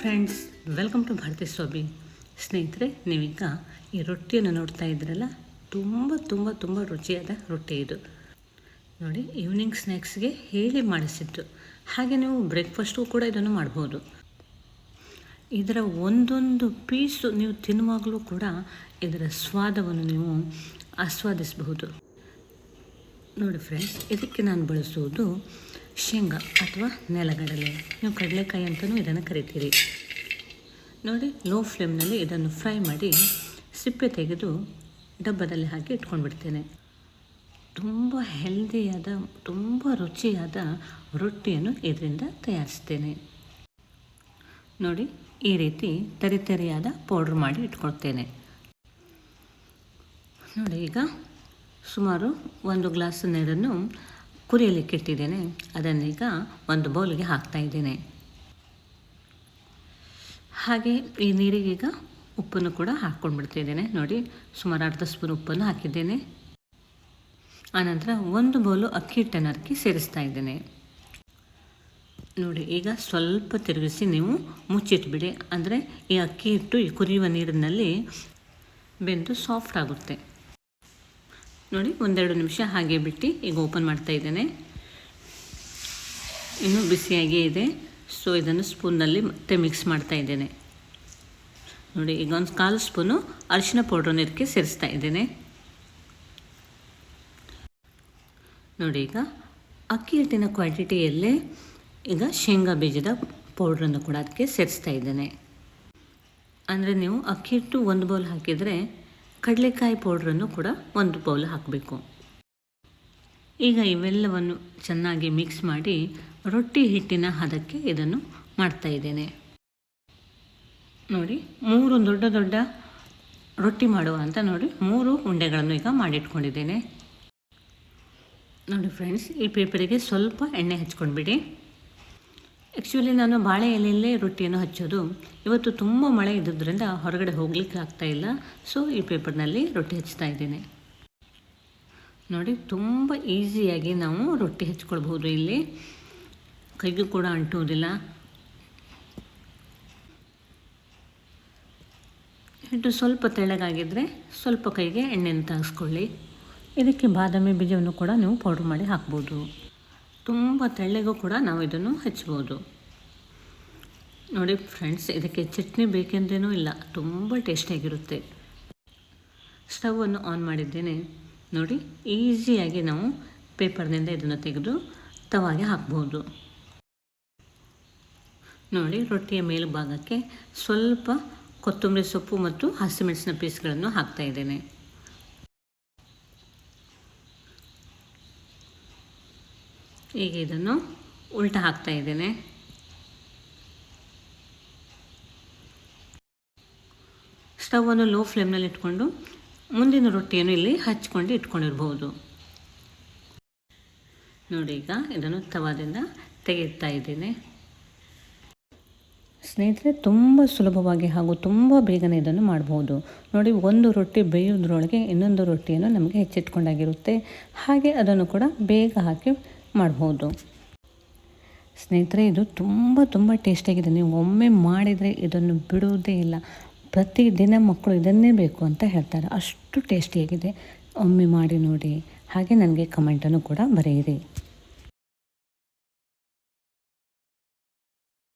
Friends welcome to Bharati Swami ಸ್ನೇಹಿತರೆ, ನೀವೀಗ ಈ ರೊಟ್ಟಿಯನ್ನು ನೋಡ್ತಾ ಇದ್ರಲ್ಲ, ತುಂಬ ತುಂಬ ತುಂಬ ರುಚಿಯಾದ ರೊಟ್ಟಿ ಇದು. ನೋಡಿ ಈವ್ನಿಂಗ್ ಸ್ನ್ಯಾಕ್ಸ್ಗೆ ಹೇಳಿ ಮಾಡಿಸಿದ್ದು. ಹಾಗೆ ನೀವು ಬ್ರೇಕ್ಫಾಸ್ಟ್ಗೂ ಕೂಡ ಇದನ್ನು ಮಾಡ್ಬೋದು. ಇದರ ಒಂದೊಂದು ಪೀಸು ನೀವು ತಿನ್ನುವಾಗಲೂ ಕೂಡ ಇದರ ಸ್ವಾದವನ್ನು ನೀವು ಆಸ್ವಾದಿಸಬಹುದು. ನೋಡಿ ಫ್ರೆಂಡ್ಸ್ ಇದಕ್ಕೆ ನಾನು ಬಳಸುವುದು ಶೇಂಗಾ ಅಥವಾ ನೆಲಗಡಲೆ. ನೀವು ಕಡಲೆಕಾಯಿ ಅಂತಲೂ ಇದನ್ನು ಕರಿತೀರಿ. ನೋಡಿ ಲೋ ಫ್ಲೇಮ್ನಲ್ಲಿ ಇದನ್ನು ಫ್ರೈ ಮಾಡಿ ಸಿಪ್ಪೆ ತೆಗೆದು ಡಬ್ಬದಲ್ಲಿ ಹಾಕಿ ಇಟ್ಕೊಂಡ್ಬಿಡ್ತೇನೆ. ತುಂಬ ಹೆಲ್ದಿಯಾದ ತುಂಬ ರುಚಿಯಾದ ರೊಟ್ಟಿಯನ್ನು ಇದರಿಂದ ತಯಾರಿಸ್ತೇನೆ. ನೋಡಿ, ಈ ರೀತಿ ತರಿತರಿಯಾದ ಪೌಡ್ರ್ ಮಾಡಿ ಇಟ್ಕೊಳ್ತೇನೆ. ನೋಡಿ, ಈಗ ಸುಮಾರು ಒಂದು ಗ್ಲಾಸ್ ನೀರನ್ನು ಕುರಿಯಲಿಕ್ಕೆ ಇಟ್ಟಿದ್ದೇನೆ ಅದನ್ನೀಗ ಒಂದು ಬೌಲಿಗೆ ಹಾಕ್ತಾ ಇದ್ದೇನೆ. ಹಾಗೆ ಈ ನೀರಿಗೀಗ ಉಪ್ಪನ್ನು ಕೂಡ ಹಾಕ್ಕೊಂಡು ಬಿಡ್ತಿದ್ದೇನೆ ನೋಡಿ, ಸುಮಾರು ಅರ್ಧ ಸ್ಪೂನ್ ಉಪ್ಪನ್ನು ಹಾಕಿದ್ದೇನೆ. ಆನಂತರ ಒಂದು ಬೌಲು ಅಕ್ಕಿ ಹಿಟ್ಟನ್ನು ಅಕ್ಕಿ ಸೇರಿಸ್ತಾ ಇದ್ದೇನೆ. ನೋಡಿ, ಈಗ ಸ್ವಲ್ಪ ತಿರುಗಿಸಿ ನೀವು ಮುಚ್ಚಿಟ್ಬಿಡಿ. ಅಂದರೆ ಈ ಅಕ್ಕಿ ಹಿಟ್ಟು, ಈ ಕುದಿಯುವ ನೀರಿನಲ್ಲಿ ಬೆಂದು ಸಾಫ್ಟ್ ಆಗುತ್ತೆ. ನೋಡಿ, ಒಂದೆರಡು ನಿಮಿಷ ಹಾಗೆ ಬಿಟ್ಟು ಈಗ ಓಪನ್ ಮಾಡ್ತಾ ಇದ್ದೇನೆ. ಇನ್ನೂ ಬಿಸಿಯಾಗೇ ಇದೆ. ಸೊ ಇದನ್ನು ಸ್ಪೂನಲ್ಲಿ ಮತ್ತೆ ಮಿಕ್ಸ್ ಮಾಡ್ತಾ ಇದ್ದೇನೆ. ನೋಡಿ, ಈಗ ಒಂದು ಕಾಲು ಸ್ಪೂನು ಅರಿಶಿನ ಪೌಡ್ರನ್ನು ಇದಕ್ಕೆ ಸೇರಿಸ್ತಾ ಇದ್ದೇನೆ. ನೋಡಿ, ಈಗ ಅಕ್ಕಿ ಹಿಟ್ಟಿನ ಕ್ವಾಂಟಿಟಿಯಲ್ಲೇ ಈಗ ಶೇಂಗಾ ಬೀಜದ ಪೌಡ್ರನ್ನು ಕೂಡ ಅದಕ್ಕೆ ಸೇರಿಸ್ತಾ ಇದ್ದೇನೆ. ಅಂದರೆ ನೀವು ಅಕ್ಕಿ ಹಿಟ್ಟು ಒಂದು ಬೌಲ್ ಹಾಕಿದರೆ ಕಡಲೆಕಾಯಿ ಪೌಡ್ರನ್ನು ಕೂಡ ಒಂದು ಬೌಲ್ ಹಾಕಬೇಕು. ಈಗ ಇವೆಲ್ಲವನ್ನು ಚೆನ್ನಾಗಿ ಮಿಕ್ಸ್ ಮಾಡಿ ರೊಟ್ಟಿ ಹಿಟ್ಟಿನ ಹದಕ್ಕೆ ಇದನ್ನು ಮಾಡ್ತಾ ಇದ್ದೇನೆ. ನೋಡಿ, ಮೂರು ದೊಡ್ಡ ದೊಡ್ಡ ರೊಟ್ಟಿ ಮಾಡುವ ಅಂತ ನೋಡಿ, ಮೂರು ಉಂಡೆಗಳನ್ನು ಈಗ ಮಾಡಿಟ್ಕೊಂಡಿದ್ದೇನೆ. ನೋಡಿ ಫ್ರೆಂಡ್ಸ್, ಈ ಪೇಪರಿಗೆ ಸ್ವಲ್ಪ ಎಣ್ಣೆ ಹಚ್ಕೊಂಡ್ಬಿಡಿ. ಆ್ಯಕ್ಚುಲಿ ನಾನು ಬಾಳೆ ಎಲೆಯಲ್ಲೇ ರೊಟ್ಟಿಯನ್ನು ಹಚ್ಚೋದು. ಇವತ್ತು ತುಂಬ ಮಳೆ ಇದ್ದುದರಿಂದ ಹೊರಗಡೆ ಹೋಗ್ಲಿಕ್ಕೆ ಆಗ್ತಾ ಇಲ್ಲ. ಸೊ ಈ ಪೇಪರ್ನಲ್ಲಿ ರೊಟ್ಟಿ ಹಚ್ತಾ ಇದ್ದೇನೆ. ನೋಡಿ, ತುಂಬ ಈಸಿಯಾಗಿ ನಾವು ರೊಟ್ಟಿ ಹಚ್ಕೊಳ್ಬೋದು ಇಲ್ಲಿ. ಕೈಗೂ ಕೂಡ ಅಂಟುವುದಿಲ್ಲ. ಇದು ಸ್ವಲ್ಪ ತೆಳ್ಳಗಾಗಿದ್ದರೆ ಸ್ವಲ್ಪ ಕೈಗೆ ಎಣ್ಣೆಯನ್ನು ತಾಗಿಸ್ಕೊಳ್ಳಿ. ಇದಕ್ಕೆ ಬಾದಾಮಿ ಬೀಜವನ್ನು ಕೂಡ ನೀವು ಪೌಡ್ರ್ ಮಾಡಿ ಹಾಕ್ಬೋದು. ತುಂಬ ತೆಳ್ಳಗೂ ಕೂಡ ನಾವು ಇದನ್ನು ಹಚ್ಬೋದು. ನೋಡಿ ಫ್ರೆಂಡ್ಸ್, ಇದಕ್ಕೆ ಚಟ್ನಿ ಬೇಕೆಂದೇನೂ ಇಲ್ಲ. ತುಂಬ ಟೇಸ್ಟಿಯಾಗಿರುತ್ತೆ ಸ್ಟವನ್ನು ಆನ್ ಮಾಡಿದ್ದೇನೆ. ನೋಡಿ, ಈಸಿಯಾಗಿ ನಾವು ಪೇಪರ್ನಿಂದ ಇದನ್ನು ತೆಗೆದು ತವಾಗೆ ಹಾಕ್ಬೋದು. ನೋಡಿ, ರೊಟ್ಟಿಯ ಮೇಲುಭಾಗಕ್ಕೆ ಸ್ವಲ್ಪ ಕೊತ್ತಂಬರಿ ಸೊಪ್ಪು ಮತ್ತು ಹಸಿಮೆಣಸಿನ ಪೀಸ್ಗಳನ್ನು ಹಾಕ್ತಾ ಇದ್ದೇನೆ. ಈಗ ಇದನ್ನು ಉಲ್ಟ ಹಾಕ್ತಾ ಇದ್ದೇನೆ. ಸ್ಟವನ್ನು ಲೋ ಫ್ಲೇಮ್ನಲ್ಲಿ ಇಟ್ಕೊಂಡು ಮುಂದಿನ ರೊಟ್ಟಿಯನ್ನು ಇಲ್ಲಿ ಹಚ್ಕೊಂಡು ಇಟ್ಕೊಂಡಿರ್ಬೋದು ನೋಡಿ ಈಗ ಇದನ್ನು ತವಾದಿಂದ ತೆಗೆಯುತ್ತಾ ಇದ್ದೇನೆ. ಸ್ನೇಹಿತರೆ, ತುಂಬ ಸುಲಭವಾಗಿ ಹಾಗೂ ತುಂಬ ಬೇಗನೆ ಇದನ್ನು ಮಾಡ್ಬೋದು ನೋಡಿ, ಒಂದು ರೊಟ್ಟಿ ಬೇಯೋದ್ರೊಳಗೆ ಇನ್ನೊಂದು ರೊಟ್ಟಿಯನ್ನು ನಮಗೆ ಹೆಚ್ಚಿಟ್ಕೊಂಡಾಗಿರುತ್ತೆ. ಹಾಗೆ ಅದನ್ನು ಕೂಡ ಬೇಗ ಹಾಕಿ ಮಾಡ್ಬೋದು. ಸ್ನೇಹಿತರೆ, ಇದು ತುಂಬ ತುಂಬ ಟೇಸ್ಟಿಯಾಗಿದೆ ನೀವು ಒಮ್ಮೆ ಮಾಡಿದರೆ ಇದನ್ನು ಬಿಡುವುದೇ ಇಲ್ಲ. ಪ್ರತಿದಿನ ಮಕ್ಕಳು ಇದನ್ನೇ ಬೇಕು ಅಂತ ಹೇಳ್ತಾರೆ. ಅಷ್ಟು ಟೇಸ್ಟಿಯಾಗಿದೆ ಒಮ್ಮೆ ಮಾಡಿ ನೋಡಿ. ಹಾಗೆ ನನಗೆ ಕಮೆಂಟನ್ನು ಕೂಡ ಬರೆಯಿರಿ.